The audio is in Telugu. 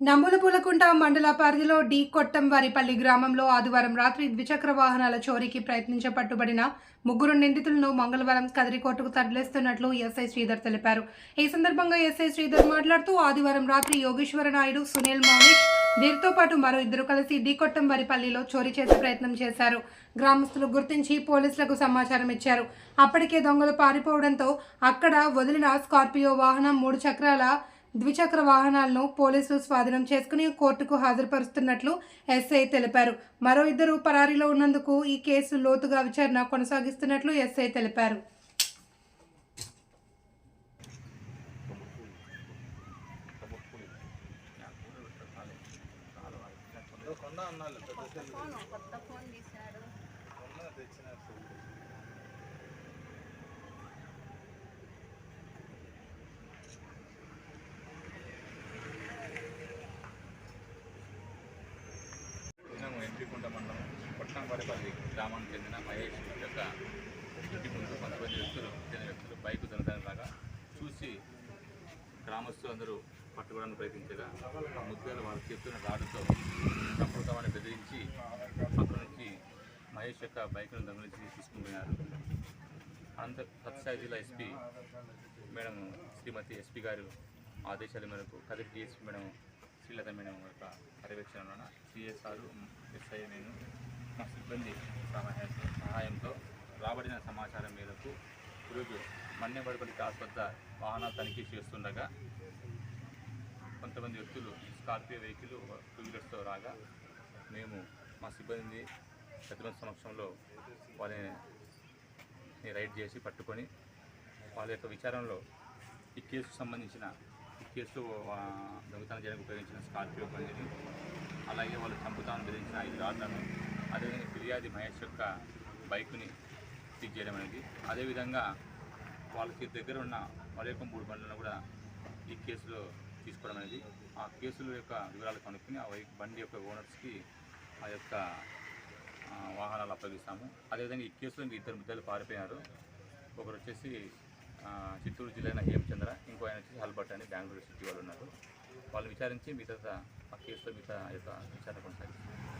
నమ్ములపులకుంట మండల పరిధిలో డి కొట్టంవారిపల్లి గ్రామంలో ఆదివారం రాత్రి ద్విచక్ర వాహనాల చోరీకి ప్రయత్నించ పట్టుబడిన ముగ్గురు నిందితులను మంగళవారం కదిరికోటకు తరలిస్తున్నట్లు ఎస్ఐ శ్రీధర్ తెలిపారు. ఈ సందర్భంగా ఎస్ఐ శ్రీధర్ మాట్లాడుతూ ఆదివారం రాత్రి యోగేశ్వర నాయుడు సునీల్ మౌనిష్ వీరితో పాటు మరో ఇద్దరు కలిసి డి కొట్టంవారిపల్లిలో చోరీ చేసే ప్రయత్నం చేశారు. గ్రామస్తులు గుర్తించి పోలీసులకు సమాచారం ఇచ్చారు. అప్పటికే దొంగలు పారిపోవడంతో అక్కడ వదిలిన స్కార్పియో వాహనం మూడు చక్రాల ద్విచక్ర వాహనాలను పోలీసులు స్వాధీనం చేసుకుని కోర్టుకు హాజరుపరుస్తున్నట్లు ఎస్ఐ తెలిపారు. మరో ఇద్దరు పరారీలో ఉన్నందుకు ఈ కేసు లోతుగా విచారణ కొనసాగిస్తున్నట్లు ఎస్ఐ తెలిపారు. కొత్త ఫోన్ కొట్టంపల్లి గ్రామానికి చెందిన మహేష్ యొక్క ఇంటి ముందు కొంతమంది వ్యక్తులు చెందిన వ్యక్తులు బైక్ లాగా చూసి గ్రామస్తులు అందరూ పట్టుకోవడానికి ప్రయత్నించగా ఆ ముద్దులు వాళ్ళు చెప్తున్న రాడుతో చంపుతామని బెదిరించి పక్క నుంచి మహేష్ యొక్క బైక్ను దొంగలించి తీసుకుపోయినారు. అనంత సత్సాయి జిల్లా ఎస్పీ మేడం శ్రీమతి ఎస్పీ గారు ఆదేశాల మేరకు Kadiri DSP madam Srilatha madam యొక్క పర్యవేక్షణలోన సిఎస్ఆర్ ఎస్ఐ నేను మా సిబ్బంది సహాయ సహాయంతో రాబడిన సమాచారం మేరకు ఈరోజు మన్నెబడిపల్లి క్రాస్ వద్ద వాహనాలు తనిఖీ చేస్తుండగా కొంతమంది వ్యక్తులు స్కార్పియో వెహికల్ టూ వీలర్స్తో రాగా మేము మా సిబ్బంది పెద్దమంది సమక్షంలో వాళ్ళని రైడ్ చేసి పట్టుకొని వాళ్ళ యొక్క విచారంలో ఈ కేసుకు సంబంధించిన ఈ కేసు దొంగతనం చేయడానికి ఉపయోగించిన స్కార్పియో పని అలాగే వాళ్ళు చంపుతాను బెదిరించిన ఐదు రాళ్ళను అదేవిధంగా ఫిర్యాది మహేష్ యొక్క బైక్ని సీజ్ చేయడం అనేది. అదేవిధంగా వాళ్ళకి దగ్గర ఉన్న వాళ్ళ యొక్క మూడు బండ్లను కూడా ఈ కేసులో తీసుకోవడం అనేది. ఆ కేసుల యొక్క వివరాలు కనుక్కొని ఆ బైక్ బండి యొక్క ఓనర్స్కి ఆ యొక్క వాహనాలు అప్పగిస్తాము. అదేవిధంగా ఈ కేసులో ఇంకా ఇద్దరు ముద్దలు పారిపోయారు. ఒకరు వచ్చేసి చిత్తూరు జిల్లా హేమచంద్ర ఇంకో ఆయన వచ్చేసి హల్బర్ట్ అని బెంగళూరు సిటీ వాళ్ళు ఉన్నారు. వాళ్ళు విచారించి మిగతా ఆ కేసులో మిగతా యొక్క విచారణ కొనసాగిస్తారు